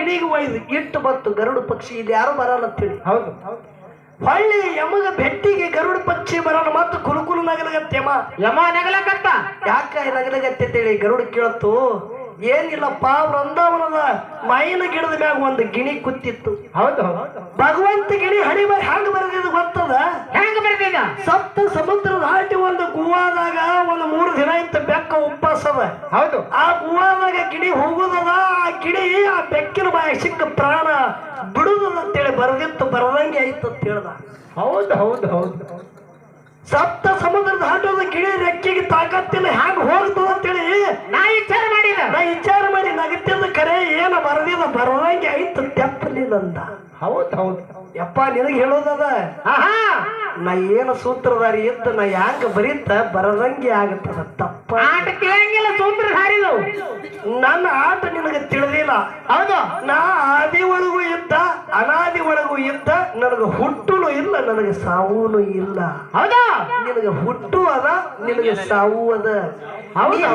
ಗಿಣಿಗೆ ಒಯ್ದು ಇಟ್ಟು ಬತ್ತು ಗರುಡು ಪಕ್ಷಿ ಇದು ಯಾರು ಬರಲ್ಲ ಅಂತೇಳಿ ಹೌದು. ಹೊಳ್ಳಿ ಯಮಗ ಬೆಟ್ಟಿಗೆ ಗರುಡ ಪಕ್ಷಿ ಬರಲ್ಲ ಮತ್ತು ಕುರುಕುರು ನಗಲಗತ್ತೆಮ್ಮ ಯಮ. ನಗಲಕತ್ತ ಯಾಕ ನಗಲಗತ್ತೆ ಅಂತೇಳಿ ಗರುಡ ಕೇಳತ್ತು ಏನಿಲ್ಲಪ್ಪ ವೃಂದಾವನದ ಮೈನ ಗಿಡದ ಮ್ಯಾಗ ಒಂದು ಗಿಣಿ ಕುತ್ತಿತ್ತು. ಹೌದು ಹೌದು. ಭಗವಂತ ಗಿಳಿ ಹಣಿ ಬರ ಹ್ಯಾಂಗ ಬರೆದಿದ್ದು ಗೊತ್ತದ? ಹೆಂಗ ಬರ್ದಿದ? ಸಪ್ತ ಸಮುದ್ರದ ದಾಟಿ ಒಂದು ಗುವಾದಾಗ ಒಂದು ಮೂರು ದಿನ ಇಂತ ಬೆಕ್ಕ ಉಪ್ಪಾಸದ. ಹೌದು. ಆ ಗುವಾದಾಗ ಗಿಣಿ ಹೋಗುದದ ಆ ಗಿಣಿ ಆ ಬೆಕ್ಕಿನ ಬಾಯ ಸಿಕ್ಕ ಪ್ರಾಣ ಬಿಡುದದ ಅಂತೇಳಿ ಬರದಿತ್ತು ಬರದಂಗೆ ಆಯ್ತು ಅಂತ ಹೇಳ್ದ. ಹೌದು ಹೌದು ಹೌದು. ಸಪ್ತ ಸಮುದ್ರ ದಾಟೋದ ಗಿಳಿ ರೆಕ್ಕಿಗೆ ತಾಕತ್ತಿಲ್ಲ ಹ್ಯಾಂಗ ಹೋಗ್ತದ ಅಂತೇಳಿ ನಾ ವಿಚಾರ ಮಾಡಿಲ್ಲ ನಾ ವಿಚಾರ ಮಾಡಿ ನಗತ್ತಿಂದ ಕರೆ ಏನ ಬರದಿಲ್ಲ ಬರದಂಗೆ ಆಯ್ತು ತೆಪ್ಪಲಿಲ್ಲ ಅಂದ ಹೌದು ಹೌದು. ಯಪ್ಪ ನಿನಗೆ ಹೇಳೋದದ ನಾ ಏನು ಸೂತ್ರಧಾರಿ ಇದ್ದು ನಾ ಯಾಕೆ ಬರೀತ ಬರದಂಗೆ ಆಗತ್ತದ. ತಪ್ಪ. ಆಟ ಕೇಳಂಗಿಲ್ಲ ಸೂತ್ರ ಹಾರಿದು ನನ್ನ ಆಟ ನಿನಗೆ ತಿಳಿದಿಲ್ಲ. ಹೌದು. ನಾ ಆದಿ ಒಳಗೂ ಇದ್ದ ಅನಾದಿ ಒಳಗೂ ಇದ್ದ ನನಗೆ ಹುಟ್ಟುನು ಇಲ್ಲ ನನಗೆ ಸಾವೂನು ಇಲ್ಲ. ಹೌದಾ? ನಿನಗೆ ಹುಟ್ಟು ಅದ ನಿನಗೆ ಸಾವು ಅದ.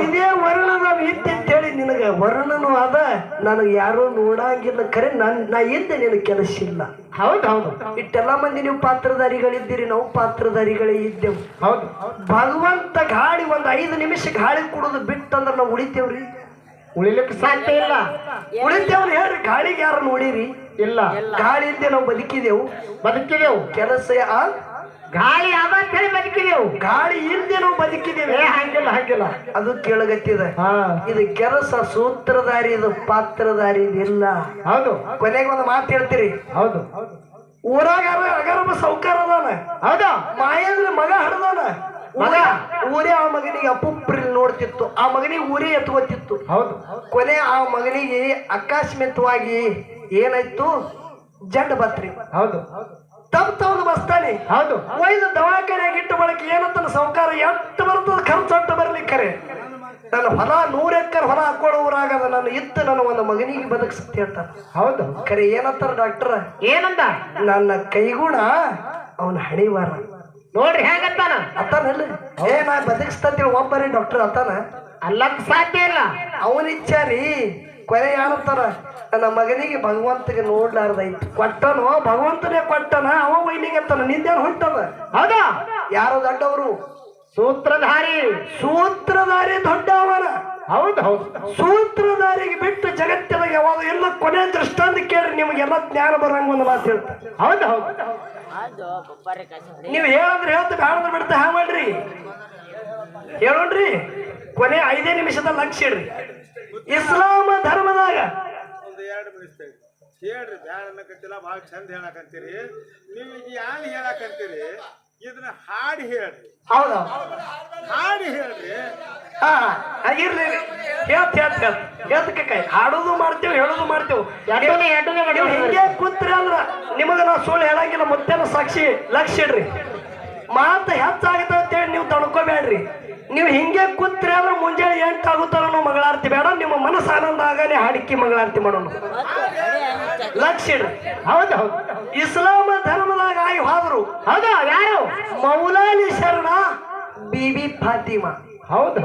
ಇದೇ ವರ್ಣನ ಇದ್ದೆ ಅಂತೇಳಿ ನಿನಗೆ. ವರ್ಣನು ಅದ ನನಗೆ ಯಾರು ನೋಡಂಗಿಲ್ಲ. ಕರೆ ನನ್ ನಾ ಇದ್ದೆ ನಿನಗೆ ಕೆಲಸ ಇಲ್ಲ ಹೌದು ಹೌದು. ಇಟ್ಟೆಲ್ಲ ಮಂದಿ ನೀವು ಪಾತ್ರಧಾರಿಗಳಿದ್ದೀರಿ ನಾವು ಪಾತ್ರಧಾರಿಗಳೇ ಇದ್ದೆವು. ಹೌದು. ಭಗವಂತ ಗಾಳಿ ಒಂದು ಐದು ನಿಮಿಷ ಗಾಳಿ ಕುಡಿದು ಬಿಟ್ಟಂದ್ರೆ ನಾವು ಉಳಿತೇವ್ರಿ? ಉಳಿಲಿಕ್ಕೆ ಸಾಧ್ಯ ಇಲ್ಲ. ಉಳಿತೇವ್ರಿ ಹೇಳ್ರಿ. ಗಾಳಿಗೆ ಯಾರು ನೋಡಿರಿ ಇಲ್ಲ. ಗಾಳಿ ಇದ್ದೆ ನಾವು ಬದುಕಿದೆವು. ಬದುಕಿದೆವು. ಕೆಲಸ ಆ ಗಾಳಿ ಅದ ಅಂತ ಹೇಳಿ ಬದುಕಿದೆವು ಗಾಳಿ ಇಲ್ದೆ ನಾವು ಬದುಕಿದೇವೆ ಹಂಗಿಲ್ಲ ಹಂಗಿಲ್ಲ. ಅದು ಕೇಳಗತ್ತಿದೆ. ಹಾ. ಇದು ಕೆಲಸ ಸೂತ್ರಧಾರಿ ಇದು ಪಾತ್ರಧಾರಿ ಇದಿಲ್ಲ. ಹೌದು. ಕೊನೆಗೆ ಒಂದು ಮಾತು ಹೇಳ್ತೀರಿ? ಹೌದು. ಊರಾಗ ಅಗರಬ ಸೌಕಾರ ಅದಾನ? ಹೌದು. ಮಾಯಂದ್ರ ಮಗ ಹಡ್ದಾನ? ಮಗ? ಊರೇ ಆ ಮಗನಿಗೆ ಅಪುಪ್ರಿಲ್ ನೋಡ್ತಿತ್ತು. ಆ ಮಗನಿಗೆ ಊರೇ ಎತ್ಕೋತಿತ್ತು. ಹೌದು. ಕೊನೆ ಆ ಮಗನಿಗೆ ಅಕಸ್ಮಿತವಾಗಿ ಏನಾಯ್ತು? ಜಡ್ ಬತ್ರಿ ಹೌದು. ತಗೊಂಡು ಬಸ್ತಾನೆ. ಹೌದು. ಒಯ್ದು ದವಾಖಾನೆಯಾಗ ಇಟ್ಟು ಬಳಕ ಏನಂತ ಸಾವುಕಾರ ಎಷ್ಟು ಬರ್ತದ ಖರ್ಚು ಅಟ್ಟು ಬರ್ಲಿಕ್ಕರೆ. ನನ್ನ ಹೊಲ ನೂರ ಎಕರ್ ಹೊಲ ಹಾಕೊಳ್ಳೋ ಊರಾಗದ ನಾನು ಇತ್ತು ನನ್ನ ಒಂದು ಮಗನಿಗೆ ಬದುಕಿಸುತ್ತೆ ಅಂತ ಹೌದು. ಕರೆ ಏನಂತಾರ ಡಾಕ್ಟರ್ ಏನಂದ ನನ್ನ ಕೈಗುಣ ಅವನ ಹಣಿವಾರ. ನೋಡ್ರಿ ಹೆಂಗಂತಾನ? ಅತ್ತಾನಲ್ಲ ಏ ನಾ ಬದುಕಿಸ್ತಂತೇಳಿ ಒಬ್ಬರೇ ಡಾಕ್ಟರ್ ಅತ್ತಾನ ಅಲ್ಲಕ್ ಸಾಧ್ಯ ಇಲ್ಲ. ಅವನ ಇಚ್ಛಾರಿ ಕೊನೆ ಏನಂತಾರ ನನ್ನ ಮಗನಿಗೆ ಭಗವಂತಗೆ ನೋಡ್ಲಾರ್ದೈತಿ. ಕೊಟ್ಟನು? ಭಗವಂತನೇ ಕೊಟ್ಟನ? ಅವ ವೈನಿಗೆ ಅಂತಾನ. ನಿಂದೇನು ಹೊಂಟದ? ಹೌದಾ? ಯಾರು ದೊಡ್ಡವರು? ಸೂತ್ರಧಾರಿ. ಸೂತ್ರಧಾರಿ ದೊಡ್ಡವನ. ಹೌದು ಹೌದು. ಸೂತ್ರಧಾರಿಗೆ ಬಿಟ್ಟು ಜಗತ್ತಿನ ಯಾವಾಗ ಎಲ್ಲ ಕೊನೆ ದೃಷ್ಟಾಂತ ಕೇಳ್ರಿ ನಿಮಗೆಲ್ಲ ಜ್ಞಾನ ಬರಂಗ ಒಂದು ಮಾತು ಹೇಳ್ತಾರೆ ಹೌದು ಹೌದು. ನೀವು ಹೇಳಂದ್ರೆ ಹೇಳ್ತ ಬ್ಯಾಡಂದ್ರೆ ಬಿಡ್ತಾ ಹಾ ಮಾಡ್ರಿ ಹೇಳೋಣ್ರಿ. ಕೊನೆ ಐದೇ ನಿಮಿಷದ ಲಕ್ಷ್ಯ ಇಡ್ರಿ. ಇಸ್ಲಾಮ ಧರ್ಮದಾಗ ಎರಡು ಮಿನಿಸ್ತೈತಿ ಹೇಳ್ರಿ ಬ್ಯಾಡ ಅನ್ನಕತ್ತಿಲ್ಲ ಭಾಳ ಚಂದ ಹೇಳಕಂತೀರಿ. ನೀವು ಈಗ ಯಾನ್ ಹೇಳಕಂತೀರಿ ಇದನ್ನ ಹಾಡಿ ಹೇಳ್ರಿ. ಹೌದು. ಹಾಡಿ ಹೇಳ್ರಿ. ಹಾ ಮಾಡ್ತೇವ್ ಹೇಳ್ತ ಹೇಳ್ತ ಹೇಳ್ತ. ಹೇಳ್ತಕ್ಕೆ ಕೈ. ಹಾಡೋದು ಮಾಡ್ತೇವೆ ಹೇಳೋದು ಮಾಡ್ತೇವೆ. ಎರಡನೇ ಎರಡನೇ ನೀವು ಹಿಂಗೆ ಕೂತ್ರಿ ಅಂದ್ರ ನಿಮಗ ನಾವು ಸುಳ್ಳು ಹೇಳಂಗಿಲ್ಲ ಮುತ್ತೇನ ಸಾಕ್ಷಿ ಲಕ್ಷ ಇಡ್ರಿ. ಮಾತು ಹೆಚ್ಚಾಗತ್ತೇಳಿ ಅಂತೇಳಿ ನೀವು ತಡ್ಕೋಬೇಡ್ರಿ. ನೀವು ಹಿಂಗೆ ಕೂತ್ರಿ ಅಂದ್ರೆ ಮುಂಜಾನೆ ಎಂಟು ಆಗುತ್ತಾರ ನಾವು ಬೇಡ ನಿಮ್ಮ ಮನಸ್ಸು ಆನಂದ ಆಗನೆ ಹಾಡಿಕೆ ಮಗಳಾರತಿ ಮಾಡೋಣ ಲಕ್ಷ ಹೌದು ಹೌದು. ಇಸ್ಲಾಮ ಧರ್ಮದಾಗ ಆಯ್ ಹೋದ್ರು. ಹೌದು ಯಾರು? ಮೌಲಾಲಿ ಶರಣ ಬಿಬಿ ಫಾತಿಮಾ. ಹೌದು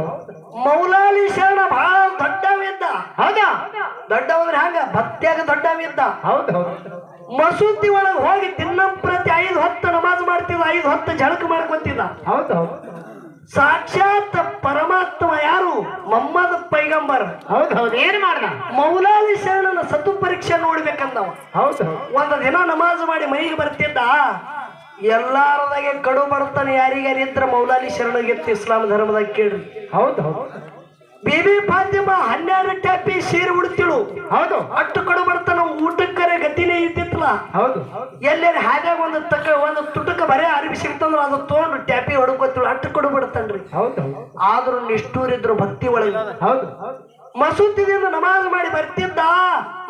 ಮೌಲಾಲಿ ಶರಣ ಬಹಳ ದೊಡ್ಡವಿದ್ದ. ಹೌದಾ? ದೊಡ್ಡವಂದ್ರೆ ಹಂಗ ಭಕ್ತಿಯಾಗ ದೊಡ್ಡವಿದ್ದ. ಹೌದು ಹೌದು. ಮಸೂತಿ ಒಳಗೆ ಹೋಗಿ ದಿನಂಪ್ರತಿ ಐದು ಹೊತ್ತು ನಮಾಜ್ ಮಾಡ್ತಿದ್ದ ಐದು ಹೊತ್ತು ಜಳಕ ಮಾಡ್ಕೊಂತಿದ್ದ. ಹೌದು ಹೌದು. ಸಾಕ್ಷಾತ್ ಪರಮಾತ್ಮ ಯಾರು? ಮೊಹಮ್ಮದ್ ಪೈಗಂಬರ್. ಹೌದು ಹೌದು. ಏನ್ ಮಾಡ್ದ? ಮೌಲಾಲಿ ಶರಣನ ಸತು ಪರೀಕ್ಷೆ ನೋಡ್ಬೇಕಂದವ. ಹೌದು ಒಂದು ದಿನ ನಮಾಜ್ ಮಾಡಿ ಮನೆಗೆ ಬರ್ತಿದ್ದ. ಎಲ್ಲಾರದಾಗೆ ಕಡು ಬರ್ತಾನೆ ಯಾರಿಗಾರಿದ್ರ ಮೌಲಾಲಿ ಶರಣಗಿತ್ತು ಇಸ್ಲಾಂ ಧರ್ಮದಾಗ ಕೇಳ್ರಿ. ಹೌದು ಹೌದು. ಬಿಬಿ ಫಾತಿಮಾ ಹನ್ನೆರಡು ಟ್ಯಾಪಿ ಸೀರೆ ಉಡ್ತಿಳು. ಹೌದು. ಅಟ್ಟು ಕಡು ಬರ್ತಾನ ಊಟಕ್ಕರೆ ಗತಿನೇ ಇದ್ದಿತ್ತಲ್ಲ. ಹೌದು. ಎಲ್ಲೇನ ಹಾಗೆ ಒಂದು ತಕ್ಕ ಒಂದು ತುಟಕ ಬರೇ ಅರಿವಿ ಸಿಗ್ತಂದ್ರ ಅದು ತೋನು ಟ್ಯಾಪಿ ಹೊಡ್ಕೊತಿಳು. ಅಟ್ಟು ಕಡು ಬಿಡ್ತಾನ್ರಿ. ಹೌದು. ಆದ್ರೂ ನಿಷ್ಠೂರಿದ್ರು ಭಕ್ತಿ ಒಳಗೆ. ಹೌದು. ಮಸೂತಿದಿಂದ ನಮಾಜ್ ಮಾಡಿ ಬರ್ತಿದ್ದ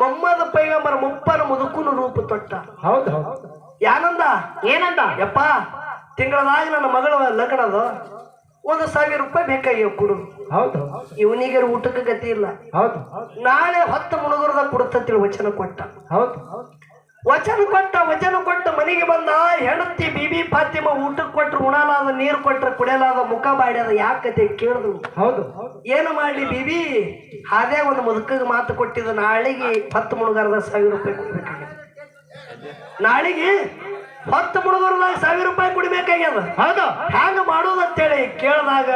ಮೊಮ್ಮದ ಪೈಗಂಬರ ಮುಪ್ಪನ ಮುದುಕುನು ರೂಪ ತೊಟ್ಟ. ಹೌದು ಹೌದು. ಯಾನಂದ? ಏನಂದ? ಯಪ್ಪ ತಿಂಗಳದಾಗ ನನ್ನ ಮಗಳ ಲಗ್ನದು. ಒಂದು ಸಾವಿರ ರೂಪಾಯಿ ಬೇಕಾಗಿ ಕೊಡು. ಹೌದು. ಇವನಿಗೆ ಊಟಕ್ಕೆ ಗತಿ ಇಲ್ಲ. ಹೌದು. ನಾಳೆ ಹೊತ್ತು ಮುಳುಗುರದ ಕೊಡುತ್ತಂತೇಳಿ ವಚನ ಕೊಟ್ಟ. ಹೌದು. ಹೌದು ವಚನ ಕೊಟ್ಟ ವಚನ ಕೊಟ್ಟ ಮನೆಗೆ ಬಂದ ಹೆಣತಿ ಬಿಬಿ ಫಾತಿಮ ಊಟಕ್ಕೆ ಕೊಟ್ರು ಉಣಲಾದ ನೀರು ಕೊಟ್ರೆ ಕುಡಿಯಲಾದ ಮುಖ ಬಾಡ್ಯದ ಯಾಕತೆ ಕೇಳಿದ್ರು ಹೌದು. ಏನು ಮಾಡಲಿ ಬಿಬಿ ಅದೇ ಒಂದು ಮುದುಕಿಗೆ ಮಾತು ಕೊಟ್ಟಿದ್ದು ನಾಳೆಗೆ ಹತ್ತು ಮುಳುಗರದ ಸಾವಿರ ರೂಪಾಯಿ ಕೊಡ್ಬೇಕಾಗಿದೆ. ನಾಳೆಗೆ ಹತ್ತು ಮುಳುಗರದಾಗ ಸಾವಿರ ರೂಪಾಯಿ ಕುಡಿಬೇಕಾಗ್ಯದ? ಹೌದು. ಹ್ಯಾಂಗ ಮಾಡೋದು ಅಂತೇಳಿ ಕೇಳಿದಾಗ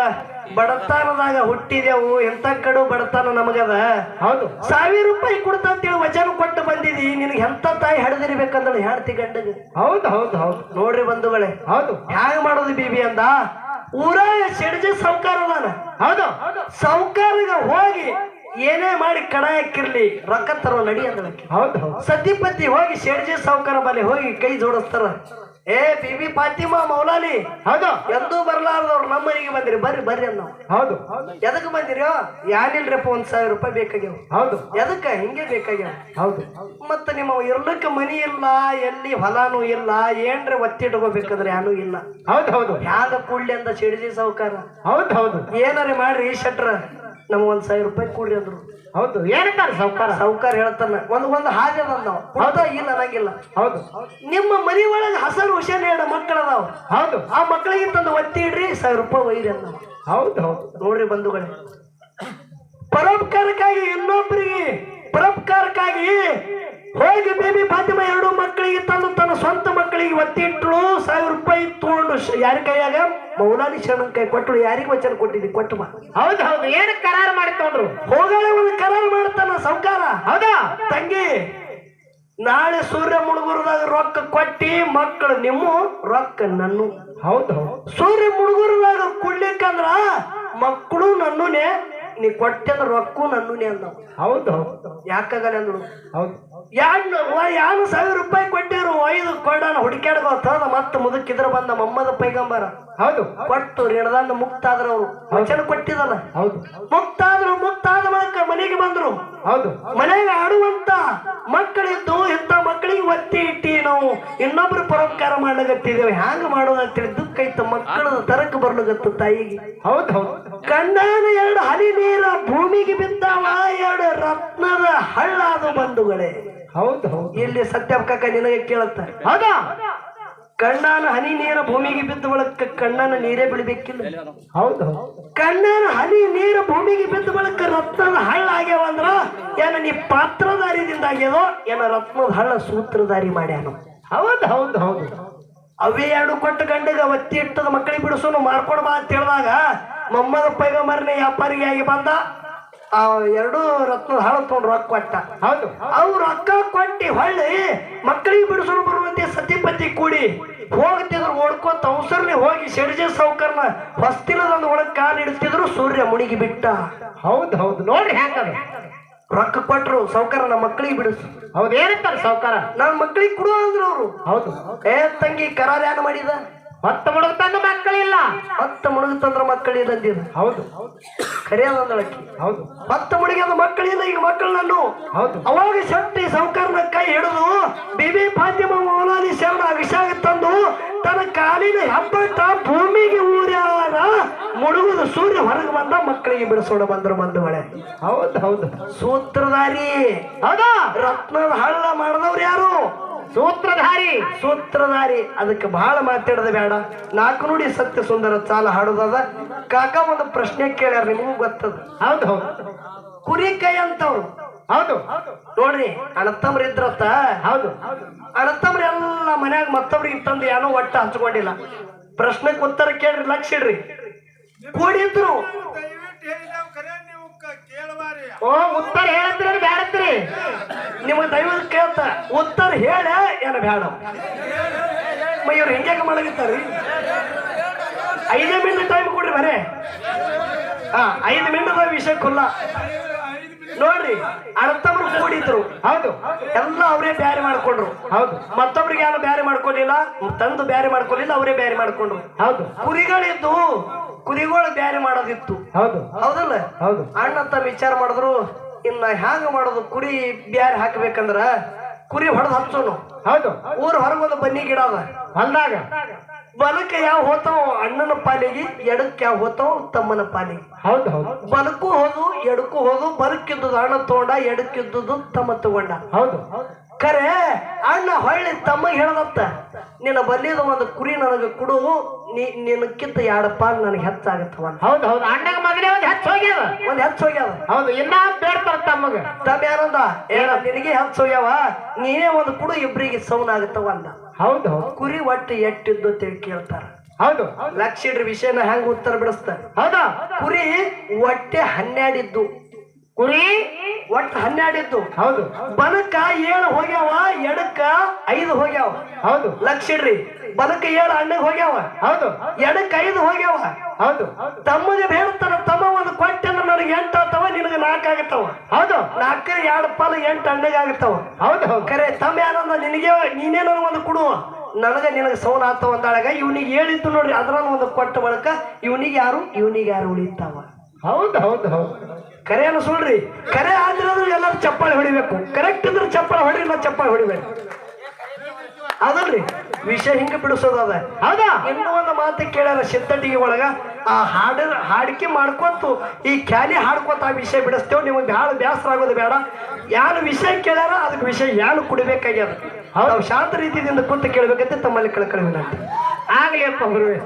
ಬಡತನದಾಗ ಹುಟ್ಟಿದೆವು ಎಂತ ಕಡು ಬಡತನ ನಮಗದ? ಹೌದು. ಸಾವಿರ ರೂಪಾಯಿ ಕೊಡ್ತಾ ಅಂತೇಳಿ ವಚನ ಕೊಟ್ಟು ಬಂದಿದಿ ನಿನಗೆ ಎಂತ ತಾಯಿ ಹಡ್ದಿರ್ಬೇಕಂದ್ರೆ ಹೆಂಡತಿ ಗಂಡಗೆ? ಹೌದು ಹೌದು ಹೌದು. ನೋಡ್ರಿ ಬಂಧುಗಳೇ. ಹೌದು. ಹ್ಯಾಂಗ ಮಾಡೋದು ಬಿಬಿ ಅಂದ? ಊರ ಸಿಡ್ಜಿ ಸಾವ್ಕಾರ ಅದಾನ ಹೌದು. ಸಾವ್ಕಾರಗ ಹೋಗಿ ಏನೇ ಮಾಡಿ ಕಣ ಹಾಕಿರ್ಲಿ ರೊಕ್ಕ ತರೋ ನಡಿ ಅಂದಳಕ್ಕೆ. ಹೌದು ಹೌದು. ಸತಿಪತಿ ಹೋಗಿ ಶೆಡ್ಜಿ ಸಾವ್ಕಾರ ಬಲ್ಲಿ ಹೋಗಿ ಕೈ ಜೋಡಿಸ್ತಾರ. ಏ ಬಿಬಿ ಫಾತಿಮಾ ಮೌಲಾಲಿ ಹೌದು. ಎಂದೂ ಬರ್ಲಾರ್ದವ್ರು ನಮ್ಮ ಮನೆಗೆ ಬಂದ್ರಿ ಬರ್ರಿ ಬರ್ರಿ ಅನ್ನ. ಹೌದು. ಎದಕ್ ಬಂದಿರೋ ಯಾನಿಲ್ರಪ್ಪ ಒಂದ್ ಸಾವಿರ ರೂಪಾಯಿ ಬೇಕಾಗ್ಯಾವ. ಹೌದು. ಎದಕ್ಕ? ಹಿಂಗೆ ಬೇಕಾಗ್ಯಾವ. ಹೌದು. ಮತ್ತ ನಿಮ್ಮ ಇರ್ಲಕ್ಕ ಮನಿ ಇಲ್ಲ ಎಲ್ಲಿ ಹೊಲಾನು ಇಲ್ಲ ಏನ್ರ ಒತ್ತಿಟ್ಕೋಬೇಕಂದ್ರೆ ಯಾನು ಇಲ್ಲ. ಹೌದು ಹೌದು. ಹ್ಯಾಂಗ ಕೂಡ್ಲಿ ಅಂತ ಸಿಡಿಸಿ ಸಾವುಕಾರ. ಹೌದು ಹೌದು. ಏನಾರ ಮಾಡ್ರಿ ಶಟ್ರ. ನಮ್ಗ್ ಒಂದ್ ಸಾವಿರ ರೂಪಾಯಿ ಕೊಡ್ರಿ ಅಂದ್ರು. ಹೌದು ಏನಂತಾರೆ ಸಾವುಕಾರ? ಸಾವುಕಾರ ಹೇಳ್ತಾನೆ. ಒಂದು ಒಂದ್ ಹಾಗೆ ಅದ ನಾವು ಹೌದಾ. ಇಲ್ಲ ಅನ್ನಂಗಿಲ್ಲ ಹೌದು. ನಿಮ್ಮ ಮನೆ ಒಳಗೆ ಹಸರು ಹುಷಾರಿ ಹೇಳ ಮಕ್ಕಳ ಅದಾವ. ಹೌದು. ಆ ಮಕ್ಕಳಿಗೆ ತಂದು ಒತ್ತಿ ಇಡ್ರಿ ಸಾವಿರ ರೂಪಾಯಿ ಒಯ್ರಿ ಅಂದ ಹೌದು ಹೌದು. ನೋಡ್ರಿ ಬಂಧುಗಳೇ. ಪರೋಪಕಾರಕ್ಕಾಗಿ ಇನ್ನೊಬ್ಬರಿಗೆ ಪರೋಪಕಾರಕ್ಕಾಗಿ ಹೋಗಿ ಬೇಬಿ ಫಾತಿಮಾ ಎರಡು ಮಕ್ಕಳಿಗೆ ತಂದು ತನ್ನ ಸ್ವಂತ ಮಕ್ಕಳಿಗೆ ಒತ್ತಿಟ್ಟಳು ಸಾವಿರ ರೂಪಾಯಿ ತಗೊಂಡು ಯಾರ ಕೈಯಾಗ? ಮೌಲಾನಿ ಶರಣ ಕೈ ಕೊಟ್ಟಳು. ಯಾರಿಗೆ ವಚನ ಕೊಟ್ಟಿದ್ದಿ? ಕೊಟ್ಟು ಬಾ ಹೌದು ಹೌದು. ಏನು ಕರಾರು ಮಾಡಿ ತಗೊಂಡ್ರು ಹೋಗಲೇ ಒಂದು ಕರಾರು ಮಾಡ್ತಾನ ಸೌಕಾರ ಹೌದಾ? ತಂಗಿ ನಾಳೆ ಸೂರ್ಯ ಮುಳುಗುರದಾಗ ರೊಕ್ಕ ಕೊಟ್ಟಿ ಮಕ್ಕಳು ನಿಮ್ಮ ರೊಕ್ಕ ನನ್ನು. ಹೌದು ಹೌದು. ಸೂರ್ಯ ಮುಳುಗುರದಾಗ ಕುಡ್ಲಿಕ್ಕಂದ್ರ ಮಕ್ಕಳು ನನ್ನುನೇ ನೀ ಕೊಟ್ಟಂದ್ರ ರೊಕ್ಕ ನನ್ನುನೇ ಅಂದ ಹೌದು ಹೌದು. ಯಾಕಾಗಲ್ಲ ಅಂದ್ರು ಹೌದು. ಯಾನ್ ಯಾನು ಸಾವಿರ ರೂಪಾಯಿ ಕೊಟ್ಟಿರು ಐದು ಕೊಡೋಣ ಹುಡುಕ್ಯಾಡ್ಕೋತದ ಮತ್ತೆ ಮುದುಕಿದ್ರ ಬಂದ ಮಮ್ಮದ ಪೈಗಂಬರ. ಹೌದು. ಕೊಟ್ಟು ಮುಕ್ತ ಮುಕ್ತಾದ್ರ ಅವ್ರು. ವಚನ ಕೊಟ್ಟಿದಲ್ಲ ಹೌದು. ಮುಕ್ತಾದ್ರು ಮುಕ್ತಾದ ಬಳಿಕ ಮನೆಗೆ ಬಂದ್ರು. ಹೌದು. ಮನೆಗೆ ಆಡುವಂತ ಮಕ್ಕಳಿದ್ದು ಇಂಥ ಮಕ್ಕಳಿಗೆ ಒತ್ತಿ ಇಟ್ಟಿ ನಾವು ಇನ್ನೊಬ್ರು ಪರೋಪಕಾರ ಮಾಡ್ಲಗತ್ತಿದ್ದೇವೆ ಹ್ಯಾಂಗ ಮಾಡೋದಂತೇಳಿ ದುಃಖ ಐತ ಮಕ್ಕಳ ತರಕ ಬರ್ಲಗತ್ತು ತಾಯಿಗೆ. ಹೌದು ಹೌದು. ಕಣ್ಣಾನ ಎರಡು ಹನಿ ನೀರ ಭೂಮಿಗೆ ಬಿದ್ದಾವ ಎರಡು ರತ್ನದ ಹಳ್ಳಾದ ಬಂಧುಗಳೇ. ಹೌದು ಹೌದು. ಇಲ್ಲಿ ಸತ್ಯ ಕಕ್ಕ ನಿನಗೆ ಕೇಳುತ್ತಾರೆ. ಹೌದಾ? ಕಣ್ಣಾನ ಹನಿ ನೀರ ಭೂಮಿಗೆ ಬಿದ್ದ ಬಳಕ ಕಣ್ಣನ ನೀರೇ ಬಿಡಬೇಕಿಲ್ಲ ಹೌದು ಕಣ್ಣನ ಹನಿ ನೀರ ಭೂಮಿಗೆ ಬಿದ್ದ ಬಳಕ ರತ್ನದ ಹಳ್ಳ ಆಗ್ಯಾವ ಅಂದ್ರ ಏನ ನೀ ಪಾತ್ರಧಾರಿದಿಂದ ಆಗ್ಯದೋ ಏನ ರತ್ನದ ಹಳ್ಳ ಸೂತ್ರಧಾರಿ ಮಾಡ್ಯಾನು. ಹೌದು ಹೌದು ಹೌದು. ಅವೇ ಎರಡು ಕೊಟ್ಟ ಗಂಡಗ ಒತ್ತಿ ಇಟ್ಟದ ಮಕ್ಕಳಿಗೆ ಬಿಡಿಸೋನು ಮಾರ್ಕೊಡ್ಬಾ ಅಂತ ಹೇಳಿದಾಗ ಮೊಮ್ಮದ ಪೈಗಮರನೇ ವ್ಯಾಪಾರಿಗೆ ಆಗಿ ಬಂದ ಆ ಎರಡು ರತ್ನ ಹಳ್ಳ ತಗೊಂಡು ರೊಕ್ಕ ಕೊಟ್ಟ. ಹೌದು. ಅವ್ ರೊಕ್ಕ ಕೊಟ್ಟಿ ಹೊಳ್ಳಿ ಮಕ್ಕಳಿಗೆ ಬಿಡಿಸಲು ಬರುವಂತೆ ಸತಿಪತಿ ಕೂಡಿ ಹೋಗ್ತಿದ್ರು ಓಡ್ಕೋತ ಅವಸರನೆ ಹೋಗಿ ಶೆಡ್ಜೆ ಸೌಕರ್ನ ಹೊಸ್ತಿಲದೊಂದು ಒಳಗೆ ಕಾಲು ಇಡ್ತಿದ್ರು ಸೂರ್ಯ ಮುಣಿಗಿ ಬಿಟ್ಟ. ಹೌದು ಹೌದು. ನೋಡ್ರಿ ಹ್ಯಾಂಗದ. ರೊಕ್ಕ ಕೊಟ್ರು ಸೌಕರ್ ನಮ್ಮ ಮಕ್ಕಳಿಗೆ ಬಿಡಿಸು. ಹೌದು ಏನಂತಾರೆ ಸೌಕರ ನನ್ನ ಮಕ್ಕಳಿಗೆ ಕೊಡು ಅಂದ್ರು ಅವರು. ಹೌದು. ಏ ತಂಗಿ ಕರಾರ ಯಾನ ಮಾಡಿದ? ಹೊತ್ತ ಮುಳುಗ ತಂದು ಮಕ್ಕಳಿಲ್ಲ. ಹತ್ತ ಮುಳುಗುತ್ತಂದ್ರೆ ಮಕ್ಕಳಿಲ್ಲ ಅಂದಿದ. ಹೌದು. ಕರೆಯದಂದಳಕ್ಕಿ ಹೌದು. ಭತ್ತ ಮುಳುಗಿದ ಮಕ್ಕಳಿಲ್ಲ ಈಗ ಮಕ್ಕಳನ್ನು ಹೌದು. ಅವಾಗ ಶಕ್ತಿ ಸೌಕರ್ನ ಕೈ ಹಿಡಿದು ಬಿಬಿ ಫಾತಿಮ ಮೌಲಾನಿ ಶರಣ ಅಭಿಷೇಕ ತಂದು ತನ್ನ ಕಾಲಿನ ಹೆಬ್ಬಟ್ಟ ಭೂಮಿಗೆ ಊರ್ಯಾರ ಮುಳುಗುದು ಸೂರ್ಯ ಹೊರಗೆ ಬಂದ ಮಕ್ಕಳಿಗೆ ಬಿಡಿಸೋಣ ಬಂದ್ರು ಬಂಧುಗಳೇ. ಹೌದು ಹೌದು. ಸೂತ್ರಧಾರಿ. ಹೌದಾ? ರತ್ನದ ಹಳ್ಳ ಮಾಡಿದವ್ರು ಯಾರು? ಸೂತ್ರಧಾರಿ. ಸೂತ್ರಧಾರಿ. ಅದಕ್ಕೆ ಬಹಳ ಮಾತಾಡದ ಬೇಡ. ನಾಲ್ಕು ನುಡಿ ಸತ್ಯ ಸುಂದರ ಚಾಲ ಹಾಡುದದ. ಕಾಕ ಒಂದು ಪ್ರಶ್ನೆ ಕೇಳ್ಯಾರ ನಿಮಗೂ ಗೊತ್ತದ? ಹೌದು ಹೌದು. ಕುರಿ ಕೈ ಅಂತವ್ರು. ಹೌದು. ನೋಡ್ರಿ ಅಣ್ಣತಮ್ರ ಇದ್ರತ್ತ. ಹೌದು. ಅಣ್ಣತಮ್ರ ಎಲ್ಲ ಮನ್ಯಾಗ ಮತ್ತೊಬ್ರಿಗೆ ತಂದು ಏನೋ ಒಟ್ಟ ಹಂಚ್ಕೊಂಡಿಲ್ಲ. ಪ್ರಶ್ನೆಗೆ ಉತ್ತರ ಕೇಳ್ರಿ ಲಕ್ಷ ಇಡ್ರಿ. ಕೂಡಿದ್ರು. ಓ ಉತ್ತರ ಹೇಳತ್ರಿ ಬ್ಯಾಡತ್ರಿ. ನಿಮ್ಗೆ ದೈವದ ಕೇಳ್ತ ಉತ್ತರ ಹೇಳ ಏನ ಬೇಡ ಇವ್ರು ಹೆಂಗೆ ಮಾಡಗಿತ್ತಾರ್ರಿ ಐದೇ ಮಿನಿಟ್ ಟೈಮ್ ಕೊಡ್ರಿ ಬರೇ ಹಾ ಐದು ಮಿನಿಟ್ ವಿಷಯ ಖುಲ್ಲ. ನೋಡ್ರಿ ಅರ್ಥವ್ರು ಕೂಡಿದ್ರು. ಹೌದು. ಎಲ್ಲ ಅವರೇ ಬ್ಯಾರಿ ಮಾಡ್ಕೊಂಡ್ರು. ಹೌದು. ಮತ್ತೊಬ್ರಿಗೆ ಯಾರು ಬ್ಯಾರಿ ಮಾಡ್ಕೊಂಡಿಲ್ಲ? ತಂದು ಬ್ಯಾರಿ ಮಾಡ್ಕೊಂಡಿಲ್ಲ ಅವರೇ ಬ್ಯಾರಿ ಮಾಡ್ಕೊಂಡ್ರು. ಹೌದು. ಕುರಿಗಳಿದ್ದು ಕುರಿಗಳು ಬ್ಯಾರೆ ಮಾಡೋದಿತ್ತು. ಹೌದು. ಹೌದಲ್ಲ? ಹೌದು. ಅಣ್ಣ ತಮ್ಮ ವಿಚಾರ ಮಾಡಿದ್ರು ಇನ್ನ ಹ್ಯಾಂಗ ಮಾಡೋದು? ಕುರಿ ಬ್ಯಾರೆ ಹಾಕ್ಬೇಕಂದ್ರ ಕುರಿ ಹೊಡೆದು ಹಚ್ಚೋನು ಹೌದು. ಊರ್ ಹೊರಗೊಂದು ಬನ್ನಿ ಗಿಡ ಅದ. ಹೊಲ್ದಾಗ. ಬಲಕ್ಕೆ ಯಾವ ಹೋತಾವ ಅಣ್ಣನ ಪಾಲಿಗೆ ಎಡಕ್ಕೆ ಯಾವ ಹೋತಾವ ತಮ್ಮನ ಪಾಲಿಗೆ. ಹೌದು ಹೌದು. ಬಲಕ್ಕೂ ಹೋದು ಎಡಕ್ಕೂ ಹೋದು ಬಲಕ್ಕಿದ್ದುದು ಅಣ್ಣ ತಗೊಂಡ ಎಡಕ್ಕಿದ್ದುದು ತಮ್ಮ ತಗೊಂಡ. ಹೌದು. ಖರೆ ಅಣ್ಣ ಹೊಳ್ಳಿ ತಮ್ಮ ಹೇಳದತ್ತ. ನಿನ್ನ ಬಲ್ಲಿದ ಒಂದು ಕುರಿ ನನಗೆ ಕೊಡು ನೀ ನಿನಕ್ಕಿಂತ ಎರಡು ಪಾಲ್ ನನಗೆ ಹೆಚ್ಚಾಗತ್ತವ. ಹೌದು ಹೌದು. ಅಣ್ಣಗ ಮೊದಲೇ ಒಂದು ಹೆಚ್ಚು ಹೋಗ್ಯದ. ಒಂದು ಹೆಚ್ಚು ಹೋಗ್ಯಾವ ಹೌದು ಇನ್ನ ಬೇಡ್ತಾರ ತಮ್ಮಗ. ತಮ್ಮ ಏನಂದ? ಏನ ನಿನಗೆ ಹೆಚ್ಚು ಹೋಗ್ಯಾವ? ನೀನೇ ಒಂದು ಕುಡು ಇಬ್ರಿಗೆ ಸೌನ್ ಆಗತ್ತವ ಅಂದ. ಹೌದು ಹೌದು. ಕುರಿ ಒಟ್ಟು ಎಟ್ಟಿದ್ದು ತಿಳಿ ಕೇಳ್ತಾರ. ಹೌದು. ಲಕ್ಷ ಇಡ್ರಿ ವಿಷಯನ ಹೆಂಗ್ ಉತ್ತರ ಬಿಡಿಸ್ತಾರ? ಹೌದಾ. ಕುರಿ ಒಟ್ಟೆ ಹನ್ನೆರಡಿದ್ದು. ಕುರಿ ಒಟ್ಟು ಹನ್ನೆರಡಿದ್ದು. ಹೌದು. ಬಲಕ್ಕ ಏಳು ಹೋಗ್ಯಾವ ಎಡಕ್ಕ ಐದು ಹೋಗ್ಯಾವ. ಹೌದು. ಲಕ್ಷ ಇಡ್ರಿ. ಬಲಕ್ಕ ಏಳು ಅಣ್ಣಗೆ ಹೋಗ್ಯಾವ. ಹೌದು. ಎಡಕ್ಕ ಐದು ಹೋಗ್ಯಾವ. ಹೌದು. ತಮ್ಮಗೆ ಹೇಳ್ತಾನ ತಮ್ಮ ಒಂದು ಕೊಟ್ಟೆ ನನಗೆ ಎಂಟು ಆಗ್ತಾವ ನಿನಗೆ ನಾಲ್ಕು ಆಗತ್ತವ ಹೌದು. ನಾಲ್ಕ ಎರಡು ಪಾಲು ಎಂಟು ಅಣ್ಣಗೆ ಆಗತ್ತವ ಹೌದು ಖರೆ ತಮ್ಮ ಯಾರಂದ ನಿನಗೆ ನೀನೇ ನನಗೆ ಒಂದು ಕೊಡುವ ನನಗೆ ನಿನಗೆ ಸೌನ್ ಆತವ ಅಂದಾಗ ಇವನಿಗೆ ಹೇಳಿತ್ತು ನೋಡ್ರಿ ಅದ್ರಲ್ಲಿ ಒಂದು ಕೊಟ್ಟ ಬಳಕ ಇವನಿಗೆ ಯಾರು ಇವನಿಗೆ ಯಾರು ಉಳಿತಾವ. ಹೌದು ಹೌದು ಹೌದು. ಕರೆ ಸುಳ್ರಿ. ಕರೆ ಆದ್ರೆ ಎಲ್ಲರೂ ಚಪ್ಪಾಳೆ ಹೊಡಿಬೇಕು. ಕರೆಕ್ಟ್ ಇದ್ರೆ ಚಪ್ಪಾಳೆ ಹೊಡಿಲ್ಲ ಚಪ್ಪಾಳೆ ಹೊಡಿಬೇಕು. ಅದಲ್ರಿ ವಿಷಯ ಹಿಂಗ ಬಿಡಿಸೋದು ಅದ. ಹೌದಾ? ಇನ್ನೂ ಒಂದು ಮಾತು ಕೇಳಲ್ಲ ಸಿದ್ಧಟಿಗೆ ಒಳಗ ಆ ಹಾಡ ಹಾಡಿಕೆ ಮಾಡ್ಕೊಂತು ಈ ಖ್ಯಾಲಿ ಹಾಡ್ಕೊತ ಆ ವಿಷಯ ಬಿಡಿಸ್ತೇವೆ ನಿಮಗೆ ಭಾಳ ಬೇಸರ ಆಗೋದು ಬೇಡ. ಯಾರು ವಿಷಯ ಕೇಳ್ಯಾರ ಅದಕ್ಕೆ ವಿಷಯ ಯಾರು ಕುಡಿಬೇಕಾಗ್ಯದ? ನಾವು ಶಾಂತ ರೀತಿಯಿಂದ ಕುಂತು ಕೇಳ್ಬೇಕಂತ ತಮ್ಮಲ್ಲಿ ಕಳ್ಕೊಳ್ಳಿ ವಿನಂತಿ. ಆಗ್ಲಿ ಅಪ್ಪ ಗುರುವೆ.